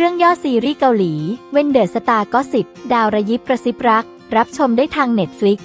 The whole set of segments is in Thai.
เรื่องย่อซีรีส์เกาหลีเวนเดอร์สตาร์ก็สิบดาวระยิบกระซิบรัก รับชมได้ทางเน็ตฟลิก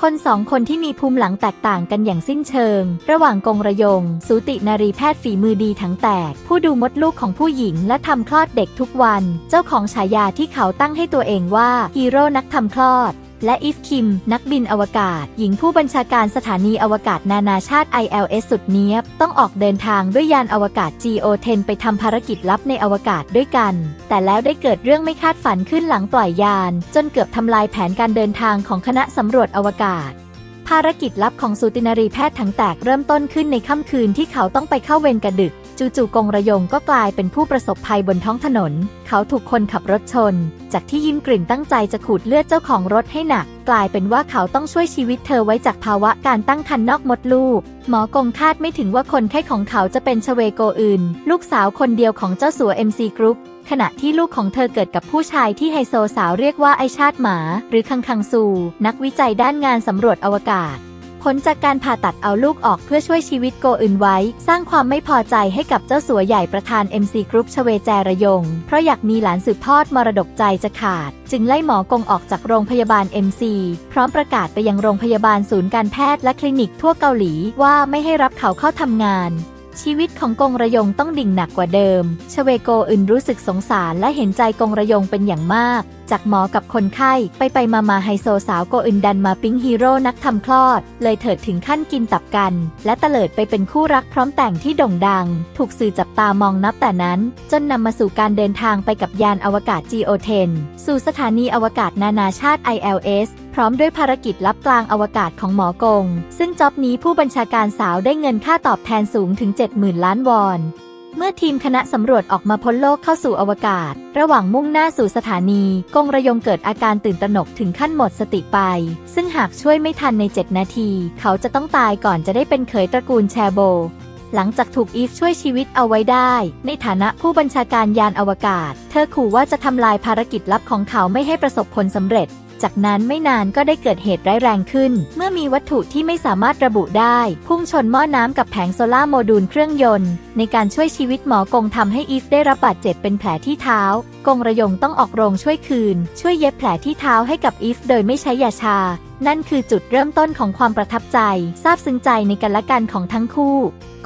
คนสองคนที่มีภูมิหลังแตกต่างกันอย่างสิ้นเชิง ระหว่างกงระยง สูตินารีแพทย์ฝีมือดีทั้งแตก ผู้ดูมดลูกของผู้หญิงและทำคลอดเด็กทุกวัน เจ้าของฉายาที่เขาตั้งให้ตัวเองว่าฮีโร่นักทำคลอด และอีฟคิม นักบินอวกาศ หญิงผู้บัญชาการสถานีอวกาศนานาชาติ ILS สุดเนียบ ต้องออกเดินทางด้วยยานอวกาศ GO-10 ไปทำภารกิจลับในอวกาศด้วยกัน แต่แล้วได้เกิดเรื่องไม่คาดฝันขึ้นหลังปล่อยยาน จนเกือบทำลายแผนการเดินทางของคณะสำรวจอวกาศ ภารกิจลับของสูตินารีแพทย์ทั้งแตกเริ่มต้นขึ้นในค่ำคืนที่เขาต้องไปเข้าเวรกระดึก จู่ๆกงระยงก็กลายเป็นผู้ประสบภัยบนท้องถนน เขาถูกคนขับรถชน จากที่ยิ้มกลิ่นตั้งใจจะขูดเลือดเจ้าของรถให้หนัก กลายเป็นว่าเขาต้องช่วยชีวิตเธอไว้จากภาวะการตั้งครรภ์นอกมดลูก หมอกงคาดไม่ถึงว่าคนไข้ของเขาจะเป็นชเวโกอื่น ลูกสาวคนเดียวของเจ้าสัว MC Group ขณะที่ลูกของเธอเกิดกับผู้ชายที่ไฮโซสาวเรียกว่าไอชาติหมา หรือคังคังซู นักวิจัยด้านงานสำรวจอวกาศ ผลจากการผ่าตัดเอาลูกออกเพื่อช่วยชีวิตโกอึนไว้ สร้างความไม่พอใจให้กับเจ้าสัวใหญ่ประธาน MC Group ชเวแจระยง เพราะอยากมีหลานสืบทอดมรดกใจจะขาด จึงไล่หมอกงออกจากโรงพยาบาล MC พร้อมประกาศไปยังโรงพยาบาลศูนย์การแพทย์และคลินิกทั่วเกาหลีว่าไม่ให้รับเขาเข้าทำงาน ชีวิตของกงระยงต้องดิ่งหนักกว่าเดิม ชเวโกอื่นรู้สึกสงสารและเห็นใจกงระยงเป็นอย่างมาก จากหมอกับคนไข้ ไปไปมามาไฮโซสาวโกอึนดันมาปิ๊งฮีโร่นักทำคลอด เลยเถิดถึงขั้นกินตับกัน และเตลิดไปเป็นคู่รักพร้อมแต่งที่โด่งดัง ถูกสื่อจับตามองนับแต่นั้น จนนำมาสู่การเดินทางไปกับยานอวกาศ GO-10 สู่สถานีอวกาศนานาชาติ ILS ร้อมด้วยภารกิจลับกลางอวกาศของหมอกง ซึ่งจ็อบนี้ผู้บัญชาการสาวได้เงินค่าตอบแทนสูงถึง 70,000 ล้านวอน เมื่อทีมคณะสำรวจออกมาพ้นโลกเข้าสู่อวกาศ ระหว่างมุ่งหน้าสู่สถานี กงระยงเกิดอาการตื่นตระหนกถึงขั้นหมดสติไป ซึ่งหากช่วยไม่ทันใน 7 นาที เขาจะต้องตายก่อนจะได้เป็นเขยตระกูลแชโบหลังจากถูกอีฟช่วยชีวิตเอาไว้ได้ ในฐานะผู้บัญชาการยานอวกาศ เธอขู่ว่าจะทำลายภารกิจลับของเขาไม่ให้ประสบผลสำเร็จ จากนั้นไม่นานก็ได้เกิดเหตุร้ายแรงขึ้น เมื่อมีวัตถุที่ไม่สามารถระบุได้ พุ่งชนหม้อน้ำกับแผงโซลาร์โมดูลเครื่องยนต์ ในการช่วยชีวิตหมอกงทำให้อีฟได้รับบาดเจ็บเป็นแผลที่เท้า กงระยงต้องออกโรงช่วยคืน ช่วยเย็บแผลที่เท้าให้กับอีฟโดยไม่ใช้ยาชา นั่นคือจุดเริ่มต้นของความประทับใจซาบซึ้งใจในกันและกันของทั้งคู่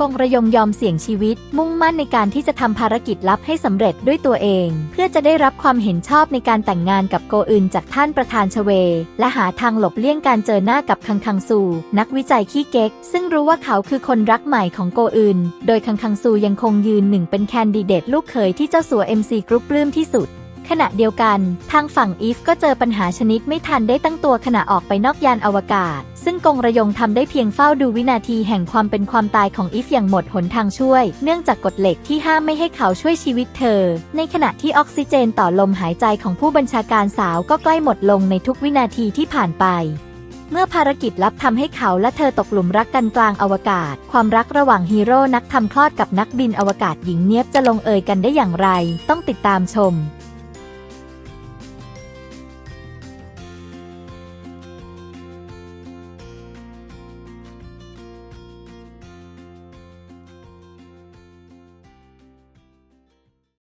กงระยงยอมเสี่ยงชีวิต มุ่งมั่นในการที่จะทำภารกิจลับให้สำเร็จด้วยตัวเอง เพื่อจะได้รับความเห็นชอบในการแต่งงานกับโกอึนจากท่านประธานชเว และหาทางหลบเลี่ยงการเจอหน้ากับคังคังซู นักวิจัยขี้เก๊ก ซึ่งรู้ว่าเขาคือคนรักใหม่ของโกอึนโดยคังคังซูยังคงยืนหนึ่งเป็นแคนดิเดตลูกเขยที่เจ้าสัว MC กรุ๊ปปลื้มที่สุด ขณะเดียวกัน ทางฝั่งอีฟก็เจอปัญหาชนิดไม่ทันได้ตั้งตัวขณะออกไปนอกยานอวกาศ ซึ่งกงระยงทำได้เพียงเฝ้าดูวินาทีแห่งความเป็นความตายของอีฟอย่างหมดหนทางช่วย เนื่องจากกฎเหล็กที่ห้ามไม่ให้เขาช่วยชีวิตเธอ ในขณะที่ออกซิเจนต่อลมหายใจของผู้บัญชาการสาวก็ใกล้หมดลงในทุกวินาทีที่ผ่านไปเมื่อภารกิจลับทำให้เขาและเธอตกหลุมรักกันกลางอวกาศ ความรักระหว่างฮีโร่นักทำคลอดกับนักบินอวกาศหญิงเนียบจะลงเอยกันได้อย่างไร ต้องติดตามชม